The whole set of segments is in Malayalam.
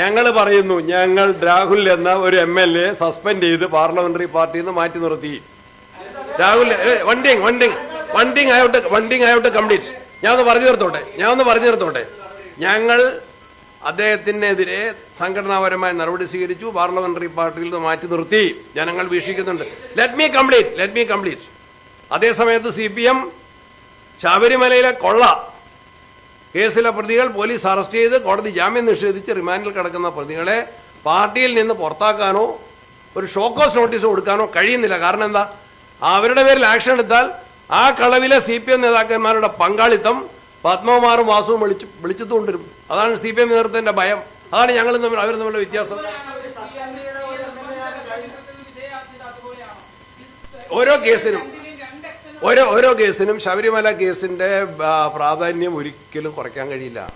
ഞങ്ങൾ പറയുന്നു ഞങ്ങൾ രാഹുൽ എന്ന ഒരു എം എൽ എ സസ്പെൻഡ് ചെയ്ത് പാർലമെന്ററി പാർട്ടിയിൽ നിന്ന് മാറ്റി നിർത്തി. രാഹുൽ വണ്ടിങ് വണ്ടിങ് വണ്ടിങ് ആയോട്ട് വണ്ടിങ് ആയോട്ട് കംപ്ലീറ്റ്. ഞാൻ ഒന്ന് പറഞ്ഞു തീർത്തോട്ടെ? ഞാൻ ഒന്ന് പറഞ്ഞു തീർത്തോട്ടെ? ഞങ്ങൾ അദ്ദേഹത്തിനെതിരെ സംഘടനാപരമായ നടപടി സ്വീകരിച്ചു പാർലമെന്ററി പാർട്ടിയിൽ നിന്ന് മാറ്റി നിർത്തി. ജനങ്ങൾ വീക്ഷിക്കുന്നുണ്ട്. Let me complete let me complete അതേസമയത്ത് സി പി എം ശബരിമലയിലെ കൊള്ള കേസിലെ പ്രതികൾ പോലീസ് അറസ്റ്റ് ചെയ്ത് കോടതി ജാമ്യം നിഷേധിച്ച് റിമാൻഡിൽ കിടക്കുന്ന പ്രതികളെ പാർട്ടിയിൽ നിന്ന് പുറത്താക്കാനോ ഒരു ഷോക്കോസ് നോട്ടീസ് കൊടുക്കാനോ കഴിയുന്നില്ല. കാരണം എന്താ? അവരുടെ പേരിൽ ആക്ഷൻ എടുത്താൽ ആ കളവിലെ സി പി എം നേതാക്കന്മാരുടെ പങ്കാളിത്തം പത്മകുമാറും വാസുവും വിളിച്ചു വിളിച്ചെത്തുകൊണ്ടിരും അതാണ് സി പി എം നേതൃത്വത്തിന്റെ ഭയം. അതാണ് ഞങ്ങൾ തമ്മിൽ അവർ തമ്മിലുള്ള വ്യത്യാസം. ഓരോ കേസിനും ഓരോ ഓരോ കേസിനും ശബരിമല കേസിന്റെ പ്രാധാന്യം ഒരിക്കലും കുറയ്ക്കാൻ കഴിയില്ല.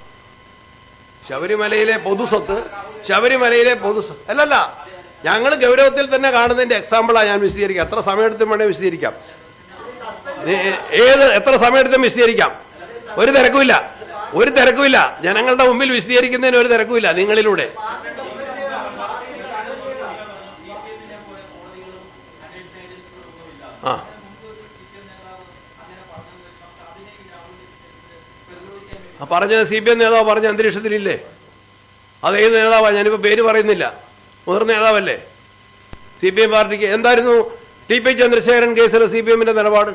ശബരിമലയിലെ പൊതുസ്വത്ത് ശബരിമലയിലെ പൊതുസ്വത്ത് അല്ലല്ല ഞങ്ങൾ ഗൗരവത്തിൽ തന്നെ കാണുന്നതിന്റെ എക്സാമ്പിളാണ് ഞാൻ വിശദീകരിക്കാം. എത്ര സമയമെടുത്തും വേണേ വിശദീകരിക്കാം. ഏത് എത്ര സമയമെടുത്തും വിശദീകരിക്കാം. ഒരു തിരക്കുമില്ല ഒരു തിരക്കുമില്ല. ജനങ്ങളുടെ മുമ്പിൽ വിശദീകരിക്കുന്നതിന് ഒരു തിരക്കുമില്ല നിങ്ങളിലൂടെ. ആ. ആ പറഞ്ഞത് സി പി എം നേതാവ് പറഞ്ഞ അന്തരീക്ഷത്തിലില്ലേ? അത് ഏത് നേതാവാണ് ഞാനിപ്പോൾ പേര് പറയുന്നില്ല. മുതിർന്ന നേതാവല്ലേ? സി പി എം പാർട്ടിക്ക് എന്തായിരുന്നു ടി പി ചന്ദ്രശേഖരൻ കേസിൽ സി പി എമ്മിന്റെ നിലപാട്?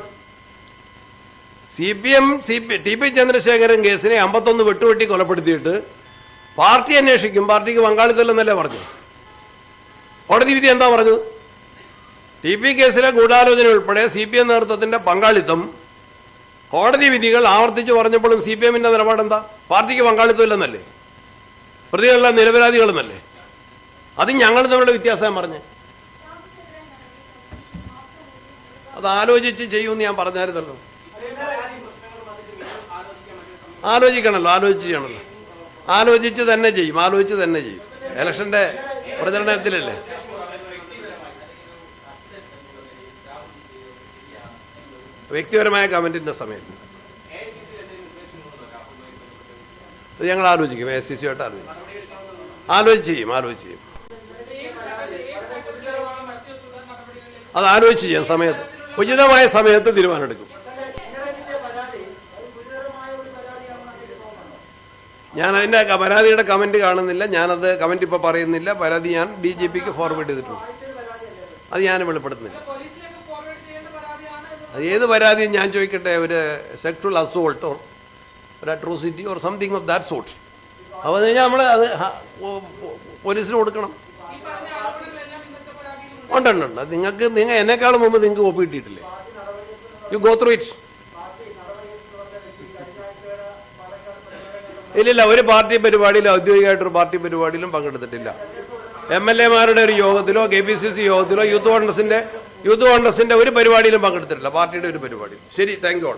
C P M C P T P Chandrasekharan കേസിനെ അമ്പത്തൊന്ന് വെട്ടുവെട്ടി കൊലപ്പെടുത്തിയിട്ട് പാർട്ടി അന്വേഷിക്കും. പാർട്ടിക്ക് പങ്കാളിത്തമില്ലെന്നല്ലേ പറഞ്ഞു കോടതി വിധി എന്താ പറഞ്ഞത്? ടി പി കേസിലെ ഗൂഢാലോചന ഉൾപ്പെടെ സി പി എം നേതൃത്വത്തിന്റെ പങ്കാളിത്തം കോടതി വിധികൾ ആവർത്തിച്ച് പറഞ്ഞപ്പോഴും സി പി എമ്മിന്റെ നിലപാടെന്താ? പാർട്ടിക്ക് പങ്കാളിത്തമില്ലെന്നല്ലേ? പ്രതികളെല്ലാം നിരപരാധികളെന്നല്ലേ? അത് ഞങ്ങൾ തമ്മിലുള്ള വ്യത്യാസം പറഞ്ഞേ. അത് ആലോചിച്ച് ചെയ്യുമെന്ന് ഞാൻ പറഞ്ഞായിരുന്നല്ലോ. ആലോചിക്കണല്ലോ ആലോചിച്ച് ചെയ്യണല്ലോ. ആലോചിച്ച് തന്നെ ചെയ്യും ആലോചിച്ച് തന്നെ ചെയ്യും. ഇലക്ഷന്റെ പ്രചരണത്തിലല്ലേ? വ്യക്തിപരമായ കമന്റിന്റെ സമയത്ത്. അത് ഞങ്ങൾ ആലോചിക്കും എ സി സി ആയിട്ട് ആലോചിക്കും. ആലോചിച്ച് ചെയ്യും ആലോചിച്ച് ചെയ്യും. അത് ആലോചിച്ച് ചെയ്യാം സമയത്ത്. ഉചിതമായ സമയത്ത് തീരുമാനമെടുക്കും. ഞാൻ അതിന്റെ പരാതിയുടെ കമന്റ് കാണുന്നില്ല ഞാനത് കമന്റ് ഇപ്പോൾ പറയുന്നില്ല. പരാതി ഞാൻ ഡി ജി പിക്ക് ഫോർവേഡ് ചെയ്തിട്ടുണ്ട്. അത് ഞാൻ വെളിപ്പെടുത്തുന്നില്ല പോലീസിലേക്ക് ഫോർവേഡ് ചെയ്യേണ്ട പരാതിയാണ് എന്ന് അത് ഏത് പരാതിയും ഞാൻ ചോദിക്കട്ടെ ഒരു സെക്ഷൽ അസോൾട്ട് ഓർ ഒരു atrocity or something of that sort അപ്പോൾ കഴിഞ്ഞാൽ നമ്മൾ അത് പോലീസിന് കൊടുക്കണം. ഉണ്ടുണ്ടുണ്ട് അത് നിങ്ങൾക്ക് നിങ്ങൾ എന്നെക്കാളും മുമ്പ് നിങ്ങൾക്ക് ഒപ്പ് കിട്ടിയിട്ടില്ലേ? യു ഗോ ത്രൂ ഇറ്റ് ഇല്ലില്ല ഒരു പാർട്ടി പരിപാടിയിലും ഔദ്യോഗികമായിട്ടൊരു പാർട്ടി പരിപാടിയിലും പങ്കെടുത്തിട്ടില്ല. എം എൽ എമാരുടെ ഒരു യോഗത്തിലോ കെ പി സി സി യോഗത്തിലോ യൂത്ത് കോൺഗ്രസിന്റെ യൂത്ത് കോൺഗ്രസിന്റെ ഒരു പരിപാടിയിലും പങ്കെടുത്തിട്ടില്ല. പാർട്ടിയുടെ ഒരു പരിപാടിയും ശരി താങ്ക് യു